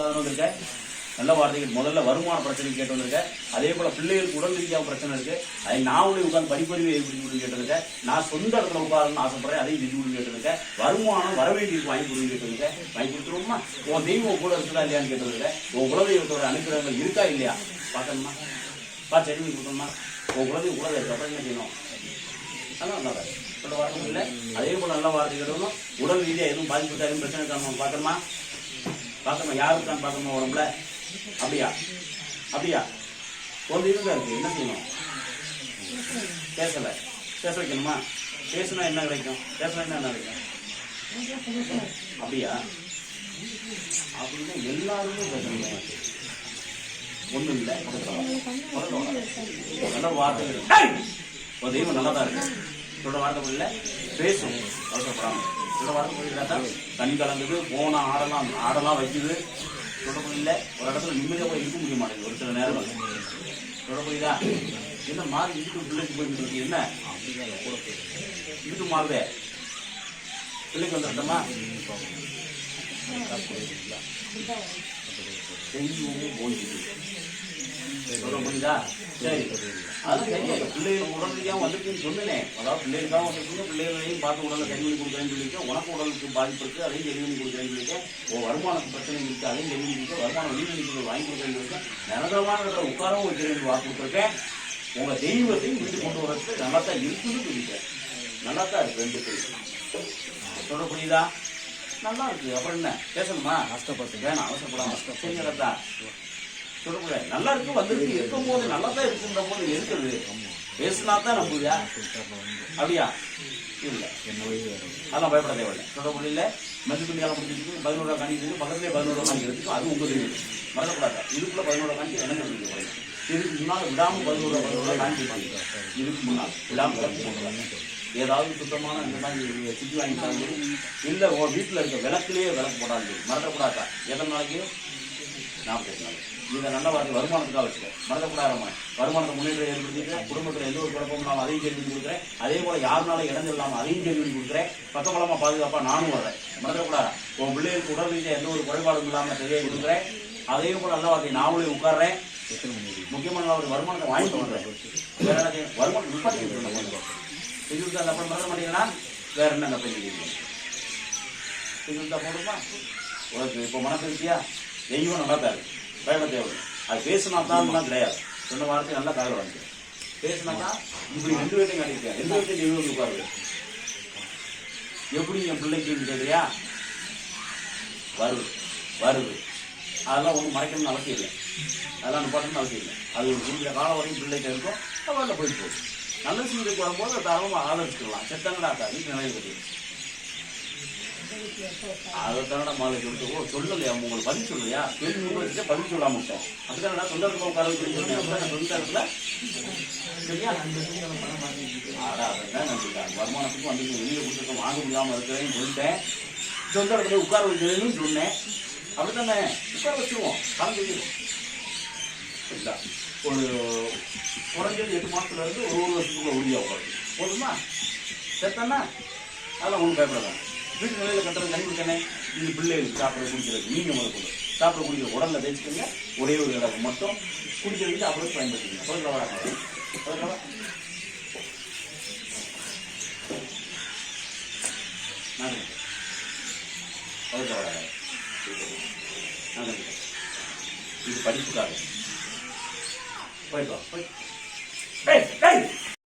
அதுக்காக வந்திருக்க நல்ல வார்த்தைகள். முதல்ல வருமான பிரச்சனை கேட்டு வந்திருக்க அதே போல பிள்ளைகளுக்கு உடல் ரீதியாக பிரச்சனை இருக்கு. அதை நான் உடைய உட்கார்ந்து படிப்பறிவு ஏற்படுத்தி கேட்டிருக்கேன் நான் சொந்த இடத்துல உட்காரணும்னு ஆசைப்படுறேன். அதையும் செஞ்சு கொடுத்து கேட்டிருக்கேன் வருமானம் வரவேண்டியிருக்கு வாங்கி கொடுத்து கேட்டிருக்கேன் வாங்கி கொடுத்துருவோமா? உன் தெய்வம் கூட இருக்குதா இல்லையான்னு கேட்டிருக்கேன் உன் குலதெய்வத்தோட அனுப்பிறவங்க இருக்கா இல்லையா? பார்க்கணுமா? பா சரி கொடுக்கணுமா? உன் குலதெய்வம் கூட இருக்கு அப்புறம் என்ன செய்யணும் அதான் நல்லா சொல்ல வார்த்தை இல்லை. அதே போல் நல்ல வார்த்தை கேட்டணும் உடல் ரீதியாக எதுவும் பாதிப்பு எதுவும் பிரச்சனை இருக்கான்னு பார்க்கணுமா? பார்க்கணுமா யாருக்கான்னு பார்க்கணுமா உடம்புல? அப்படியா? அப்படியா? ஒரு தெய்வம் இருக்குது இருக்கு. என்ன செய்யணும்? பேசல. பேச வைக்கணுமா? பேசுனா என்ன கிடைக்கும்? பேசுனா என்ன கிடைக்கும்? அப்படியா? அப்படின்னா எல்லாருமே பேசணும் ஒண்ணும் இல்லை. நல்ல வார்த்தைகள் ஒரு தெய்வம் நல்லா தான் இருக்கு. சொல்ற வார்த்தை இல்லை பேசும். அவசரப்படாமல் இந்த வார்த்தை புரியுதா கண் கலந்தது போன ஆடலாம் ஆடலாம் வைக்குது. தொடர்புல ஒரு இடத்துல நிம்மதியாக போய் இருக்க முடிய மாட்டேங்குது. ஒரு சில நேரம் தொடர்புதா என்ன மாறி இதுக்கு பிள்ளைக்கு போயிட்டு இருக்கு? என்ன? இதுக்கு மாறுதே. பிள்ளைக்கு வந்துட்டோமா தெய்வமும் போயிடுது சொல்ல புரியுதா? சரி. அது சரியா பிள்ளைகள் உடல் ரீதியாக வந்திருக்குன்னு சொன்னேன். அதாவது பிள்ளைகளுக்காக வந்திருக்கீங்க பிள்ளைகளையும் பார்த்து உடலை சரி கொடுக்குறேன்னு சொல்லியிருக்கேன். உனக்கு உடலுக்கு பாதிப்பு இருக்கு அதையும் சரி கொடுக்குறேன்னு சொல்லிட்டு உன் வருமானத்துக்கு பிரச்சனை இருக்கு அதையும் சரி பண்ணி கொடுக்க வருமானம் வெளியில் வாங்கி கொடுக்குறேன்னு சொல்லியிருக்கேன். நிரந்தரமான இடத்துல உட்காரவும் வைக்கிறேன்னு வாக்கு கொடுத்துருக்கேன். உங்க தெய்வத்தையும் வீட்டு கொண்டு வரதுக்கு நல்லா தான் இருக்குதுன்னு சொல்லிட்டேன். நல்லா தான் இருக்குது ரெண்டு பேரும். சொல்ல புரியுதா? நல்லா இருக்கு அப்புறம் என்ன? பேசணுமா? கஷ்டப்பட்டு வேணாம் அவசரப்படாம சரிங்களா? சொல்லக்கூடாது நல்லா இருக்கு வந்திருக்கு. இருக்கும் போது நல்லா தான் இருக்குன்ற போது இருக்குது. பேசினா தான் நம்புவியா? அப்படியா? இல்ல. அதெல்லாம் பயப்பட தேவையில்லை. சொல்ல முடியல. மஞ்சள் துணியால முடிஞ்சிருக்கு. பதினோரா காணிக்கு பக்கத்துலேயே பதினோரா காணி இருக்கு அது உங்க தெரியும் மறக்கக்கூடாது. இதுக்குள்ள பதினோரா காணி எனக்கு இதுக்கு முன்னால் விடாம பதினோரா பதினோரா காணிக்கு இதுக்கு முன்னால் விடாம போட்டுருவாங்க ஏதாவது சுத்தமான இந்த மாதிரி சுற்றி வாங்கிட்டாங்க இல்லை உன் வீட்டில் இருக்க விளக்குலேயே விளக்கு போடாது மறக்கக்கூடாதா? எத்தனை நாளைக்கு நாற்பத்தெட்டு நாள் இதை நல்ல வார்த்தை வருமானத்துக்காக வச்சுக்கோ மறக்கக்கூடாதம்மா. வருமானத்தை முன்னேற்றம் ஏற்படுத்திக்கிறேன் குடும்பத்தில் எந்த ஒரு குழப்பம்னாலும் அதையும் சரி கொடுக்குறேன். அதே போல் யாருனாலும் இடம் இல்லாமல் அதையும் சரி கொடுக்குறேன். பக்கபலமா பாதுகாப்பாக நானும் வர்றேன். மறக்கக்கூடாதா? உன் பிள்ளைகளுக்கு உடல் ரீதியாக எந்த ஒரு குறைபாடும் இல்லாமல் சரியாக கொடுக்குறேன். அதையும் கூட நல்ல வார்த்தை நாமளே உட்கார்றேன். முக்கியமான ஒரு வருமானத்தை வாங்கிட்டு வர்றேன் வருமானம் உற்பத்தி விட்டுறணும். அந்த அப்புறம் மறக்க மாட்டீங்கன்னா வேற என்ன பண்ணி செஞ்சு போடுமா உனக்கு இப்போ மனசு இருக்கியா தெய்வம் நல்லா தான் இருக்கு பயப்பட தேவை அது பேசினா தான் கிடையாது சொன்ன வார்த்தை நல்லா தகவல் வந்து பேசினாக்கா இப்படி ரெண்டு பேர்த்தையும் காட்டியிருக்கேன் ரெண்டு பேர்த்தையும் தெய்வம் வந்து எப்படி என் பிள்ளைக்கு கேட்குறியா வருது வருது அதெல்லாம் ஒன்றும் மறைக்கணும்னு அவசியம் இல்லை அதெல்லாம் நிப்பாட்டணும்னு அவசியம் இல்லை அது ஒரு குறிப்பிட்ட காலம் வரைக்கும் பிள்ளைகிட்ட இருக்கும் அவளில் போயிட்டு போகும் நல்ல விஷயத்துக்கு வரும்போது தாராளமாக ஆதரிச்சுக்கலாம் செத்தங்கடா அக்கா நினைவு அதை தானடா மாலை சொல்லிட்டு ஓ சொல்லலையா உங்களுக்கு பதில் சொல்லலையா? கேள்வி உங்களுக்கு பதில் சொல்லாம விட்டோம். அதுக்கான சொந்த இடத்துல உட்கார வச்சு சரியா? ஆடா அதான் நான் வருமானத்துக்கும் வந்து வெளியே கொடுத்துருக்க வாங்க முடியாம இருக்கிறேன்னு சொல்லிட்டேன். சொந்த இடத்துல உட்கார வைக்கிறேன்னு சொன்னேன். அப்படித்தானே? உட்கார வச்சுருவோம். காமிச்சிருவோம் சரிங்களா ஒரு குறைஞ்சது எட்டு மாதத்துல இருந்து ஒரு ஒரு வருஷத்துக்குள்ள உறுதியாக போகிறது போதுமா? செத்தன்னா அதெல்லாம் ஒன்றும் பயப்படாதான் வீட்டு நிலையில் கட்டுறது கண் கொடுக்கணே இது பிள்ளைகளுக்கு சாப்பிட குடிக்கிறது. நீங்கள் முதல் கொண்டு சாப்பிட குடிக்கிற உடல்ல தேய்ச்சிக்கோங்க. ஒரே ஒரு இடம் மட்டும் குடிக்கிறதுக்கு அப்படியே பயன்படுத்திக்கங்க. பதில் வராங்க பதில் இது படிப்புக்காக. வராங்க நான் இது படிப்புக்காக போயிட்டு வா போய்